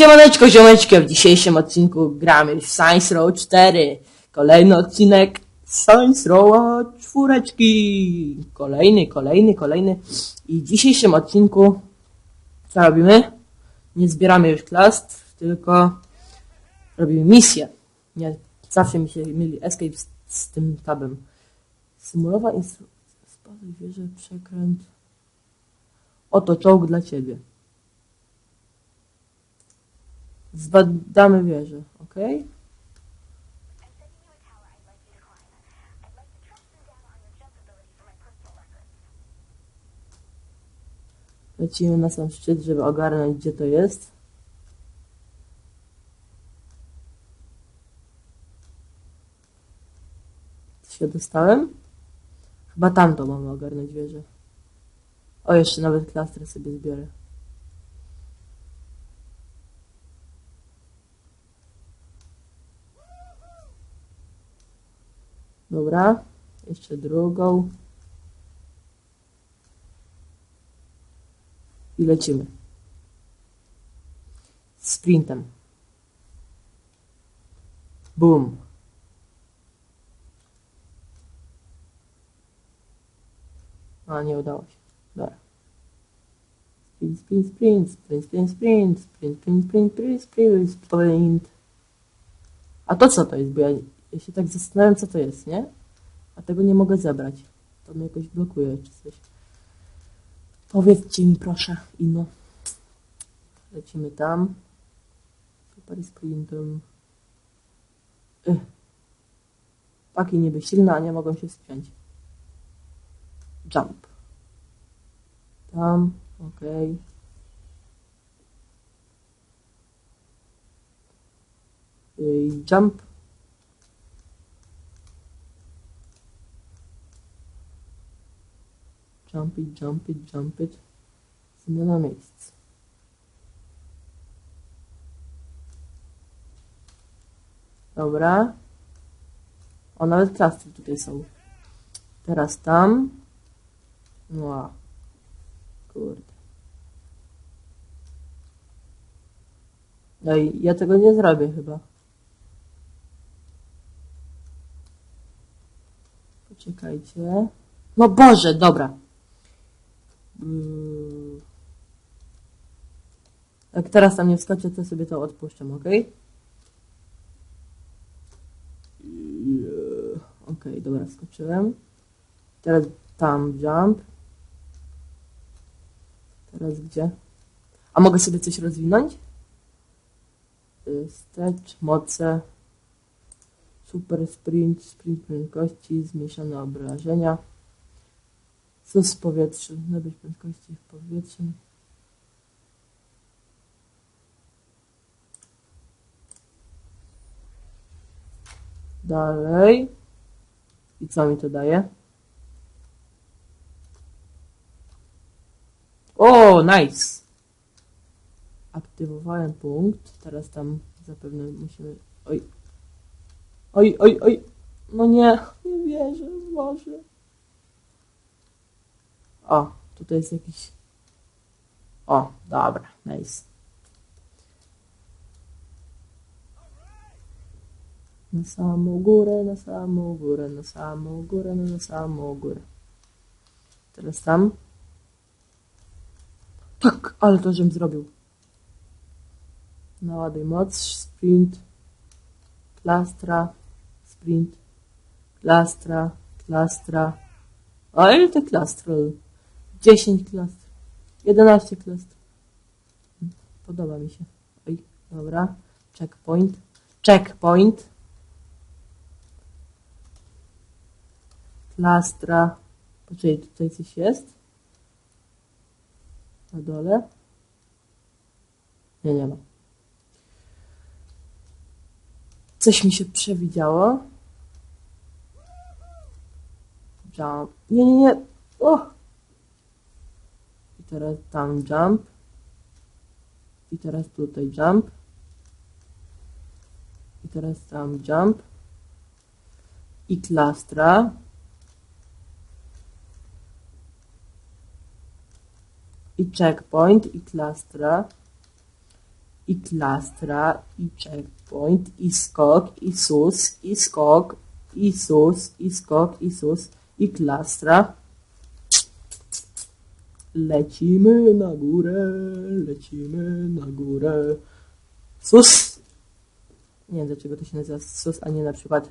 Siemaneczko, ziomeczko, w dzisiejszym odcinku gramy w Science Row 4. Kolejny odcinek Science Row czwóreczki. Kolejny, kolejny, kolejny. I w dzisiejszym odcinku co robimy? Nie zbieramy już klastr, tylko robimy misję. Nie, zawsze mi się myli escape z, z tym tabem. Symulowa instru... Spadaj wieżę, przekręt. Oto czołg dla ciebie. My personal records. Lecimy na sam szczyt, żeby ogarnąć, gdzie to jest. Się dostałem? Chyba tamto mamy ogarnąć wieżę. O, jeszcze nawet klastry sobie zbiorę. Dobra, jeszcze drugą. I lecimy. Sprintem. Boom. A, nie udało się. Dobra. Sprint, sprint, sprint, sprint, sprint, sprint, sprint, sprint, sprint, sprint, sprint, sprint. A to co to jest? Bo ja, ja się tak zastanawiam, co to jest, nie? A tego nie mogę zebrać. To mnie jakoś blokuje, czy coś. Powiedzcie mi proszę, Ino. Lecimy tam. Super sprintem. Ech. Paki niby silne, a nie mogą się spiąć. Jump. Tam. Okay. Jump. Jump it, jump it, jump it. Zmiana miejsc. Dobra. O, nawet klastry tutaj są. Teraz tam. No. Kurde. No i ja tego nie zrobię chyba. Poczekajcie. No Boże, dobra. Mm. Jak teraz tam nie wskoczę, to sobie to odpuszczam, ok? Ok, dobra, skoczyłem. Teraz tam jump. Teraz gdzie? A mogę sobie coś rozwinąć? Y, Stretch, moce. Super sprint, sprint prędkości, zmniejszone obrażenia. Sus w powietrzu, nabyć prędkości w powietrzu. Dalej. I co mi to daje? O, nice! Aktywowałem punkt. Teraz tam zapewne musimy... Oj. Oj, oj, oj. No nie, nie wierzę, Boże. O, tutaj jest jakiś... O, dobra, nice. Na samą górę, na samą górę, na samą górę, na samą górę. Teraz tam. Tak, ale to żem zrobił. Naładuj moc, sprint, klastra, sprint, klastra, klastra. O, ile te klastry? 10 klastr. 11 klastr. Podoba mi się. Oj, dobra. Checkpoint. Checkpoint. Klastra. Poczekaj, tutaj coś jest? Na dole? Nie, nie ma. Coś mi się przewidziało. Jump. Nie, nie, nie. O! Teraz tam jump. I teraz tutaj jump. I teraz tam jump. I klastra. I checkpoint, i klastra. i klastra, i checkpoint, i skok, i sus, i skok, i sus, i skok, i sus, i klastra. Lecimy na górę, lecimy na górę. Sus! Nie wiem dlaczego to się nazywa sus, a nie na przykład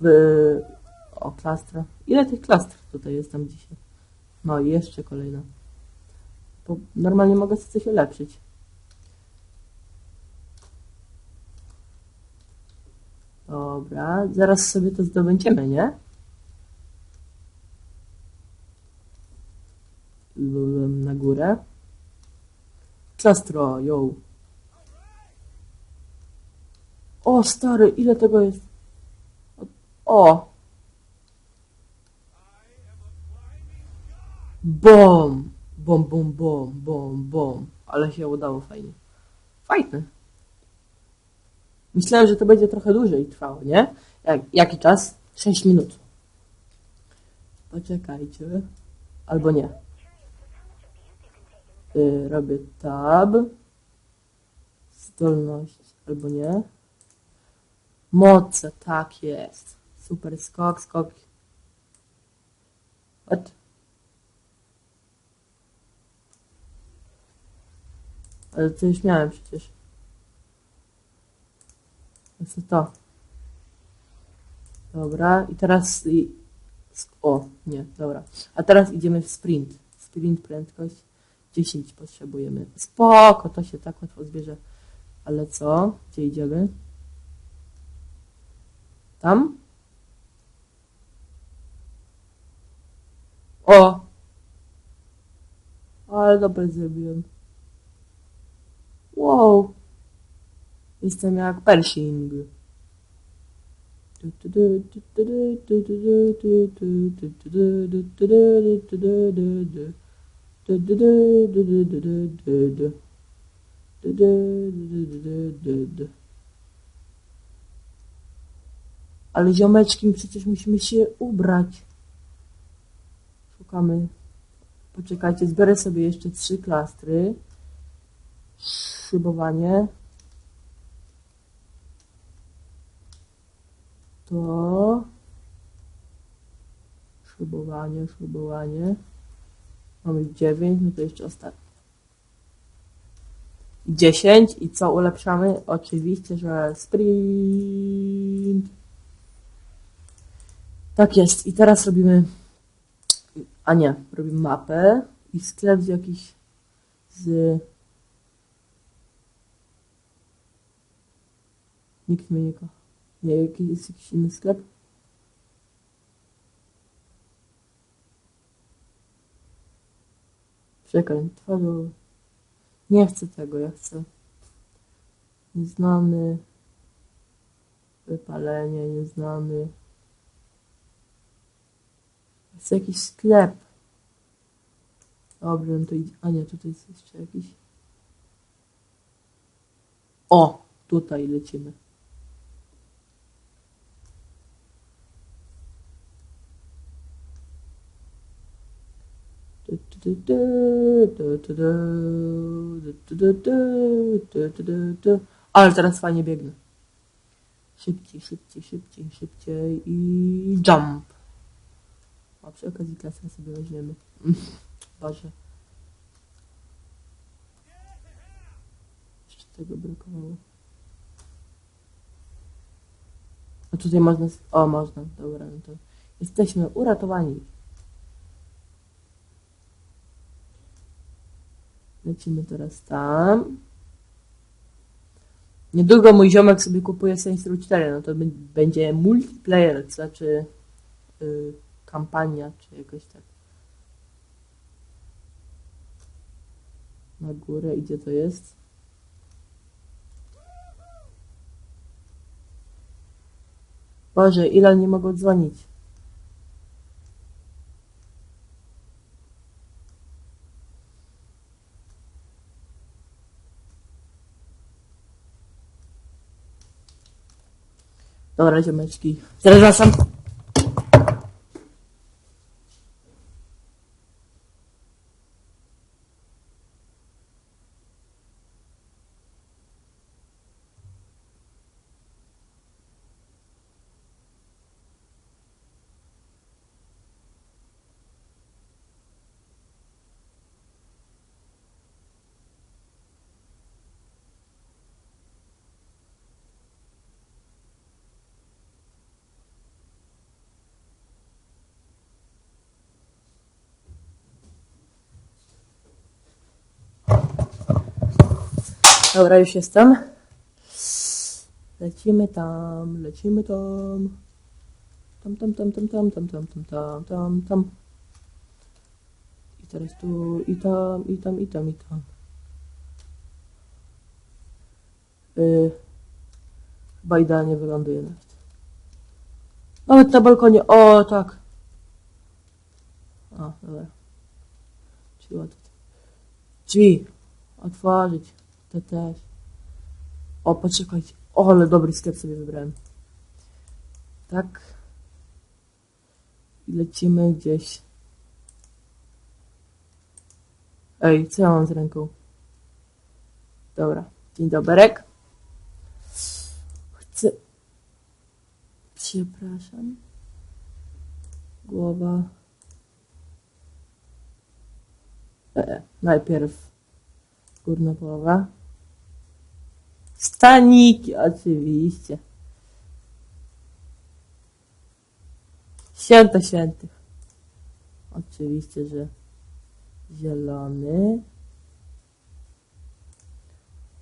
w... O, klastra. Ile tych klastr tutaj jest tam dzisiaj? No i jeszcze kolejna. Bo normalnie mogę coś ulepszyć. Dobra, zaraz sobie to zdobędziemy, nie? Lulem na górę. Yo. O, stary, ile tego jest? O! Bom! Bom, bom, bom, bom, bom. Ale się udało fajnie. Fajne. Myślałem, że to będzie trochę dłużej trwało, nie? Jak, jaki czas? 6 minut. Poczekajcie. Albo nie. Y, robię tab. Zdolność. Albo nie. Moce, tak jest. Super skok, skok. What? Ale to już miałem przecież. Co to? Dobra, i teraz... i- O, nie, dobra. A teraz idziemy w sprint. Sprint, prędkość. 10 potrzebujemy. Spoko, to się tak łatwo zbierze. Ale co? Gdzie idziemy? Tam? O! Ale dobrze zrobiłem. Wow! Jestem jak Pershing. Ale ziomeczki, przecież musimy się ubrać. Szukamy. Poczekajcie, zbiorę sobie jeszcze trzy klastry. Szybowanie. To. Szybowanie, szybowanie. Mamy 9, no to jeszcze ostatnie. 10 i co ulepszamy? Oczywiście, że sprint. Tak jest. I teraz robimy. A nie, robimy mapę i sklep z jakiś z. Nikt mnie nie kocha. Nie, jest jakiś inny sklep? Czekaj, tworzę. Nie chcę tego, ja chcę. Nieznany. Wypalenie, nieznany. Chcę jakiś sklep. Dobrze, no to idzie. A nie, tutaj jest jeszcze jakiś. O! Tutaj lecimy. Ale teraz fajnie biegnę. Szybciej, szybciej, szybciej, szybciej i jump. A przy okazji klasę sobie weźmiemy. Boże. Jeszcze tego brakowało. A tutaj można... O, można. Dobra, no to jesteśmy uratowani. Lecimy teraz tam. Niedługo mój ziomek sobie kupuje Saints Row 4, no to bę- będzie multiplayer, to znaczy y, kampania, czy jakoś tak. Na górę, i gdzie to jest? Boże, ile nie mogą dzwonić? Dobra, ziomeczki. Zaraz wracam. Dobra, już jestem. Lecimy tam, lecimy tam. Tam, tam, tam, tam, tam, tam, tam, tam, tam, tam, tam. I teraz tu, i tam, i tam, i tam, i tam. Yy, chyba idealnie wyląduje nawet. Nawet na balkonie, o tak. A, dobra. Drzwi. Otworzyć. Te też. O, poczekajcie. O, ale dobry sklep sobie wybrałem. Tak. I lecimy gdzieś. Ej, co ja mam z ręką? Dobra. Dzień doberek. Chcę... Przepraszam. Głowa. E, najpierw górna połowa. Staniki, oczywiście. Święto świętych. Oczywiście, że zielony.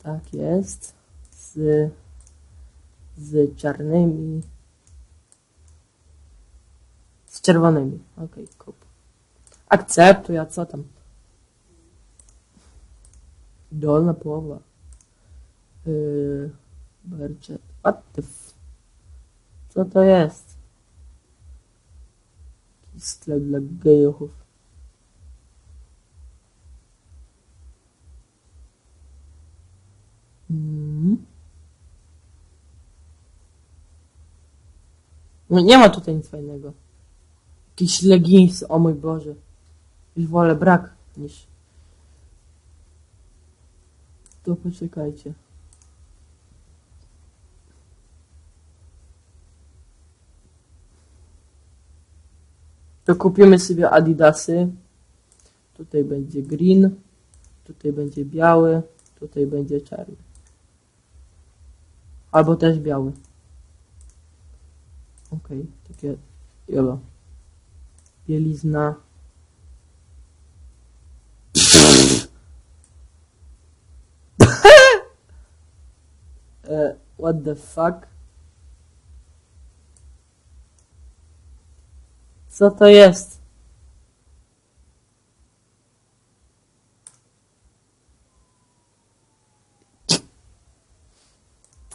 Tak jest. Z, z czarnymi. Z czerwonymi. Okej, kup. Akceptuj, a co tam? Dolna połowa. Yy, budget. What the f... Co to jest? Jakiś sklep dla gejów. Mm. No nie ma tutaj nic fajnego. Jakieś leginsy, o mój Boże. Już wolę brak niż... To poczekajcie. To kupimy sobie adidasy. Tutaj będzie green. Tutaj będzie biały. Tutaj będzie czarny. Albo też biały. Okej, takie jolo. Bielizna. e, what the fuck? Co to jest?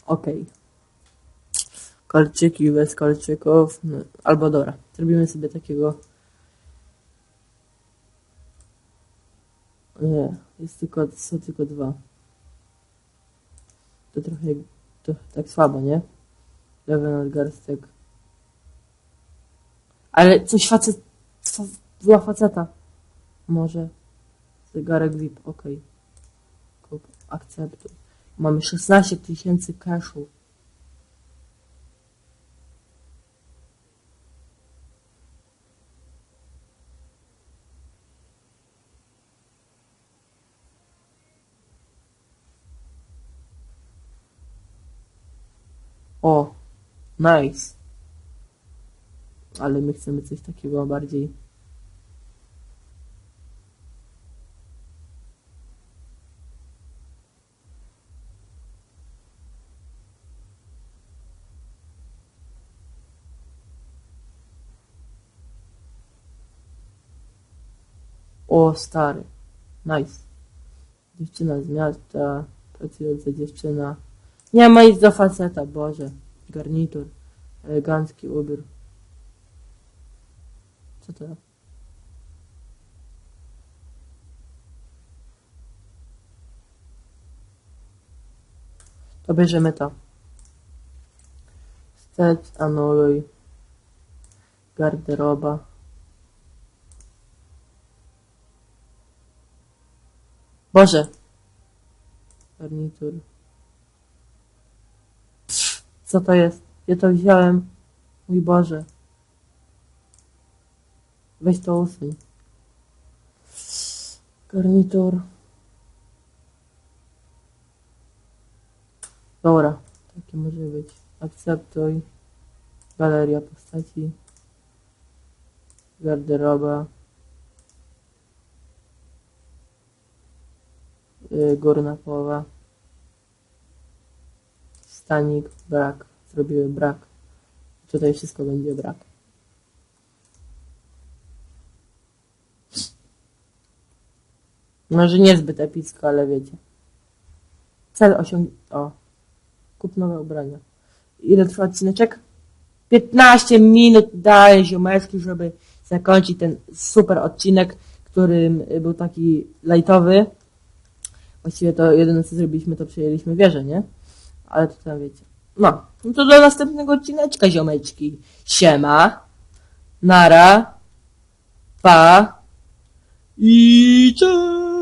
Okej. Kolczyki bez kolczyków. No, albo dobra, zrobimy sobie takiego. Nie, jest tylko, są tylko dwa. To trochę, to tak słabo, nie? Lewy nadgarstek. Ale coś facet, fa, była faceta. Może. Zegarek VIP, okej. Kup, akceptuj. Mamy 16 tysięcy cashu. O, nice. Ale my chcemy coś takiego bardziej. O, stary. Nice. Dziewczyna z miasta, pracująca dziewczyna. Nie ma nic do faceta, Boże. Garnitur. Elegancki ubiór. Co to? To bierzemy to. Wstecz, anuluj. Garderoba. Boże. Garnitur. Co to jest? Ja to wziąłem. Mój Boże. Weź to usuń. Garnitur. Dobra, takie może być. Akceptuj. Galeria postaci. Garderoba. Yy, górna połowa. Stanik, brak. Zrobiły brak. Tutaj wszystko będzie brak. Może niezbyt epicko, ale wiecie. Cel osiągnięty. O. Kup nowe ubrania. Ile trwa odcineczek? 15 minut daje ziomeczki, żeby zakończyć ten super odcinek, którym był taki lightowy. Właściwie to jedyne co zrobiliśmy, to przejęliśmy wieżę, nie? Ale to tam wiecie. No, no to do następnego odcineczka, ziomeczki. Siema. Nara. Pa. I cześć.